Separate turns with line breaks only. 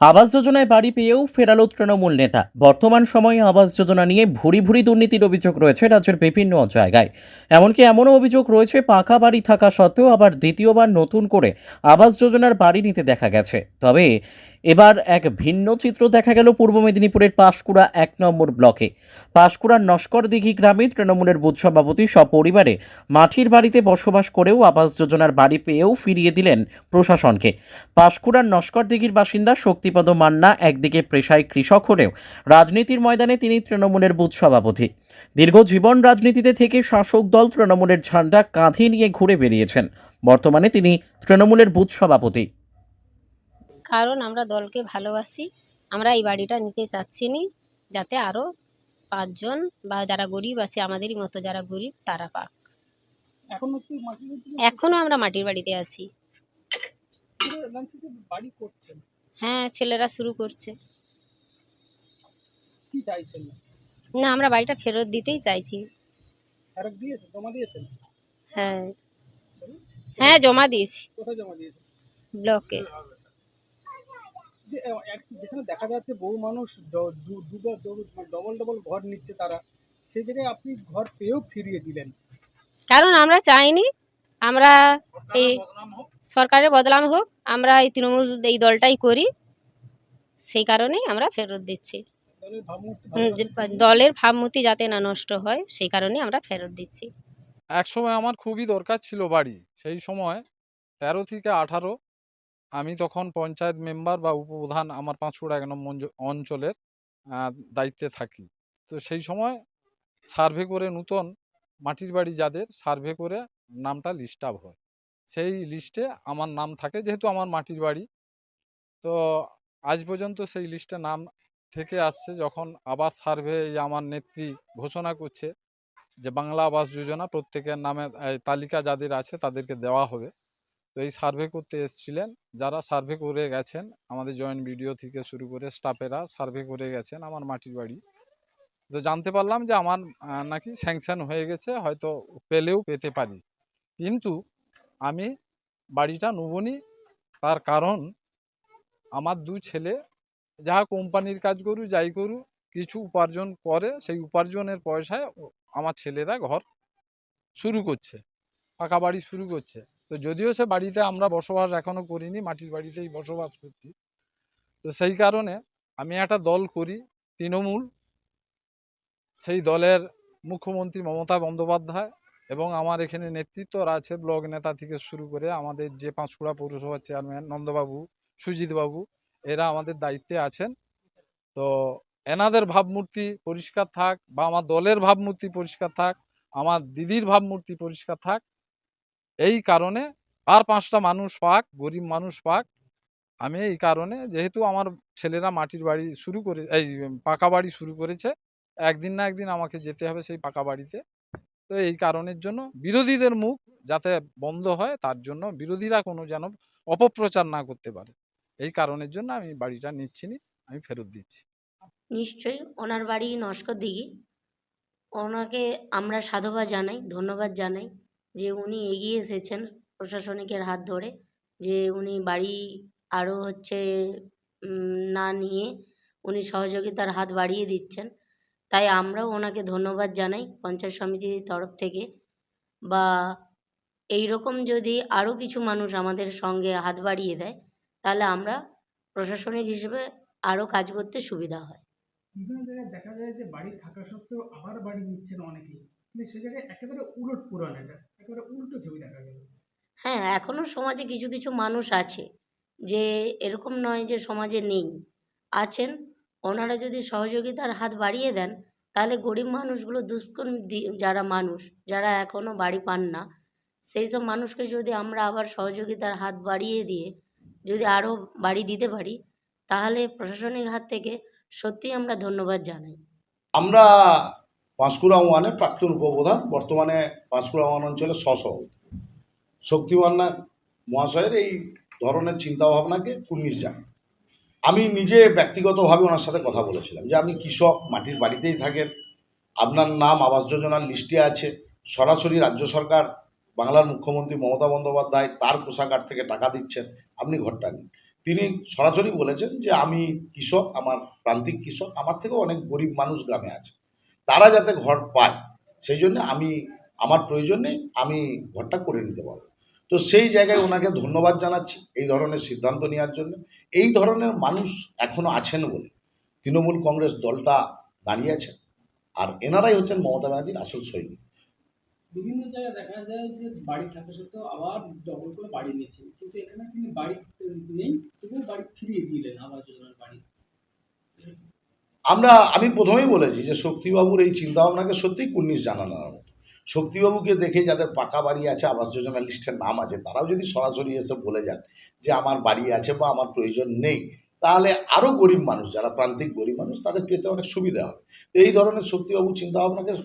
আবাস যোজনায় বাড়ি পেয়েও ফেরালো তৃণমূল নেতা। বর্তমান সময়ে আবাস যোজনা নিয়ে ভুরি ভুরি দুর্নীতির অভিযোগ রয়েছে রাজ্যের বিভিন্ন জায়গায়। এমনকি এমনও অভিযোগ রয়েছে, পাকা বাড়ি থাকা সত্ত্বেও আবার দ্বিতীয়বার নতুন করে আবাস যোজনার বাড়ি নিতে দেখা গেছে। তবে এবার এক ভিন্ন চিত্র দেখা গেল পূর্ব মেদিনীপুরের পাঁশকুড়া এক নম্বর ব্লকে। পাঁশকুড়ার নস্কর দিঘি গ্রামে তৃণমূলের বুথ সভাপতি সপরিবারে মাটির বাড়িতে বসবাস করেও আবাস যোজনার বাড়ি পেয়েও ফিরিয়ে দিলেন প্রশাসনকে। পাঁশকুড়ার নস্কর দিঘির বাসিন্দা শক্তিপদ মান্না একদিকে পেশায় কৃষক হলেও রাজনীতির ময়দানে তিনি তৃণমূলের বুথ সভাপতি। দীর্ঘ জীবন রাজনীতিতে থেকে শাসক দল তৃণমূলের ঝান্ডা কাঁধে নিয়ে ঘুরে বেরিয়েছেন। বর্তমানে তিনি তৃণমূলের বুথ সভাপতি।
কারণ আমরা দলকে ভালোবাসি আমরা এই বাড়িটা নিতে চাচ্ছি নি যাতে আরও পাঁচজন বা যারা গরিব আছে আমাদেরই মতো যারা গরিব তারা পাক।
এখনও
এখনও আমরা মাটির বাড়িতে আছি।
বাড়ি করছেন?
হ্যাঁ ছেলেরা শুরু করছে। না আমরা বাড়িটা ফেরত দিতেই চাইছি। হ্যাঁ। হ্যাঁ জমা দিয়েছি। ব্লকে।
যেখানে দেখা যাচ্ছে বহু মানুষ ডবল ডবল ঘর নিচ্ছে তারা। সেই জায়গায় আপনি ঘর পেয়েও ফিরিয়ে দিলেন।
কারণ আমরা চাইনি আমরা এই সরকারের বদলাম হোক, আমরা এই তৃণমূল এই দলটাই করি। সেই কারণেই আমরা ফেরত দিচ্ছি।
দলের ভাবমূর্তি
যাতে না নষ্ট হয়, সেই কারণেই আমরা ফেরত দিচ্ছি।
এক সময় আমার খুবই দরকার ছিল বাড়ি। সেই সময় তেরো থেকে আঠারো আমি তখন পঞ্চায়েত মেম্বার বা উপপ্রধান আমার পাঁচকুড়া এক নম্বর অঞ্চলের দায়িত্বে থাকি। তো সেই সময় সার্ভে করে নূতন মাটির বাড়ি যাদের সার্ভে করে নামটা লিস্ট আপ হয়। সেই লিস্টে আমার নাম থাকে, যেহেতু আমার মাটির বাড়ি। তো আজ পর্যন্ত সেই লিস্টে নাম থেকে আসছে যখন আবার সার্ভে আমার নেত্রী ঘোষণা করছে যে বাংলা আবাস যোজনা প্রত্যেকের নামে তালিকা যাদের আছে তাদেরকে দেওয়া হবে। তো এই সার্ভে করতে এসেছিলেন। যারা সার্ভে করে গেছেন, আমাদের জয়েন্ট ভিডিও থেকে শুরু করে স্টাফেরা সার্ভে করে গেছেন আমার মাটির বাড়ি। তো জানতে পারলাম যে আমার নাকি স্যাংশন হয়ে গেছে, হয়তো পেলেও পেতে পারি। কিন্তু আমি বাড়িটা নেবনি, তার কারণ আমার দু ছেলে যা কোম্পানির কাজ করু, যাই করু, কিছু উপার্জন করে, সেই উপার্জনের পয়সায় আমার ছেলেরা ঘর শুরু করছে, পাকা বাড়ি শুরু করছে। তো যদিও সে বাড়িতে আমরা বসবাস এখনও করিনি, মাটির বাড়িতেই বসবাস করছি। তো সেই কারণে আমি একটা দল করি, তৃণমূল। সেই দলের মুখ্যমন্ত্রী মমতা বন্দ্যোপাধ্যায় এবং আমার এখানে নেতৃত্বরা আছে ব্লক নেতা থেকে শুরু করে আমাদের যে পাঁশকুড়া পৌরসভার চেয়ারম্যান নন্দবাবু, সুজিতবাবু, এরা আমাদের দায়িত্বে আছেন। তো এনাদের ভাবমূর্তি পরিষ্কার থাক বা আমার দলের ভাবমূর্তি পরিষ্কার থাক, আমার দিদির ভাবমূর্তি পরিষ্কার থাক, এই কারণে আর পাঁচটা মানুষ পাক, গরিব মানুষ পাক। আমি এই কারণে যেহেতু আমার ছেলেরা মাটির বাড়ি শুরু করে, এই পাকা বাড়ি শুরু করেছে, একদিন না একদিন আমাকে যেতে হবে সেই পাকা বাড়িতে। তো এই কারণের জন্য বিরোধীদের মুখ যাতে বন্ধ হয়, তার জন্য বিরোধীরা কোনো যেন অপপ্রচার না করতে পারে। এই কারণের জন্য আমি বাড়িটা নিচ্ছি নি, আমি ফেরত দিচ্ছি।
নিশ্চয়ই, ওনার বাড়ি নস্কর দিঘি ওনাকে আমরা সাধুবাদ জানাই, ধন্যবাদ জানাই যে উনি এগিয়ে এসেছেন প্রশাসনিকের হাত ধরে, যে উনি বাড়ি আরও হচ্ছে না নিয়ে উনি সহযোগিতার হাত বাড়িয়ে দিচ্ছেন। তাই আমরাও ওনাকে ধন্যবাদ জানাই পঞ্চায়েত সমিতির তরফ থেকে। বা এই রকম যদি আরও কিছু মানুষ আমাদের সঙ্গে হাত বাড়িয়ে দেয় তাহলে আমরা প্রশাসনিক হিসেবে আরও কাজ করতে সুবিধা হয়।
বিভিন্ন জায়গায় দেখা যায় যে বাড়ি থাকা সত্ত্বেও আবার বাড়ি নিচ্ছেন অনেকেই। কিন্তু সে জায়গায় একেবারে উলট পুরাণ এটা একেবারে উল্টো ছবি দেখা গেল।
হ্যাঁ এখনও সমাজে কিছু কিছু মানুষ আছে যে এরকম নয় যে সমাজে নেই আছেন ওনারা যদি সহযোগিতার হাত বাড়িয়ে দেন, তাহলে গরিব মানুষগুলো দুষ্কর্ম যারা মানুষ, যারা এখনও বাড়ি পান না, সেই সব মানুষকে যদি আমরা আবার সহযোগিতার হাত বাড়িয়ে দিয়ে যদি আরও বাড়ি দিতে পারি, তাহলে প্রশাসনিক হাত থেকে সত্যিই আমরা ধন্যবাদ জানাই।
আমরা পাঁশকুড়া ওয়ানের প্রাক্তন উপপ্রধান, বর্তমানে পাঁশকুড়া ওয়ান অঞ্চলের সহসভাপতি শক্তিমান্না মহাশয়ের এই ধরনের চিন্তাভাবনাকে কুর্নিশ জানাই। আমি নিজে ব্যক্তিগতভাবে ওনার সাথে কথা বলেছিলাম যে আপনি কৃষক, মাটির বাড়িতেই থাকেন, আপনার নাম আবাস যোজনার লিস্টে আছে, সরাসরি রাজ্য সরকার, বাংলার মুখ্যমন্ত্রী মমতা বন্দ্যোপাধ্যায় তার কোষাগার থেকে টাকা দিচ্ছেন, আপনি ঘরটা নিন। তিনি সরাসরি বলেছেন যে আমি কৃষক, আমার প্রান্তিক কৃষক, আমার থেকেও অনেক গরিব মানুষ গ্রামে আছে। তারা যাতে ঘর পায়, সেই জন্য আমি, আমার প্রয়োজন আমি ঘরটা করে নিতে পারব। তো সেই জায়গায় ওনাকে ধন্যবাদ জানাচ্ছি এই ধরনের সিদ্ধান্ত নেওয়ার জন্য। এই ধরনের মানুষ এখনও আছেন বলে তৃণমূল কংগ্রেস দলটা দাঁড়িয়ে আছে আর এনারাই হচ্ছেন মমতা ব্যানার্জির আসল সৈনিক।
বিভিন্ন জায়গায় দেখা যায় যে বাড়ি থাকা সত্ত্বেও আবার ডবল করে বাড়ি নিয়েছেন কিন্তু এখানে তিনি বাড়ি নেই তবুও বাড়ি ফিরিয়ে দিলেন আবাস যোজনার বাড়ি।
আমরা আমি প্রথমেই বলেছি যে শক্তিবাবুর এই চিন্তাভাবনাকে সত্যিই কুর্নিশ জানানো মতো শক্তিবাবুকে দেখে যাদের পাকা বাড়ি আছে, আবাস যোজনা লিস্টের নাম আছে, তারাও যদি সরাসরি এসে বলে যান যে আমার বাড়ি আছে বা আমার প্রয়োজন নেই, তাহলে আরও গরিব মানুষ, যারা প্রান্তিক গরিব মানুষ, তাদের পেতে অনেক সুবিধা হবে। এই ধরনের শক্তিবাবু চিন্তাভাবনাকে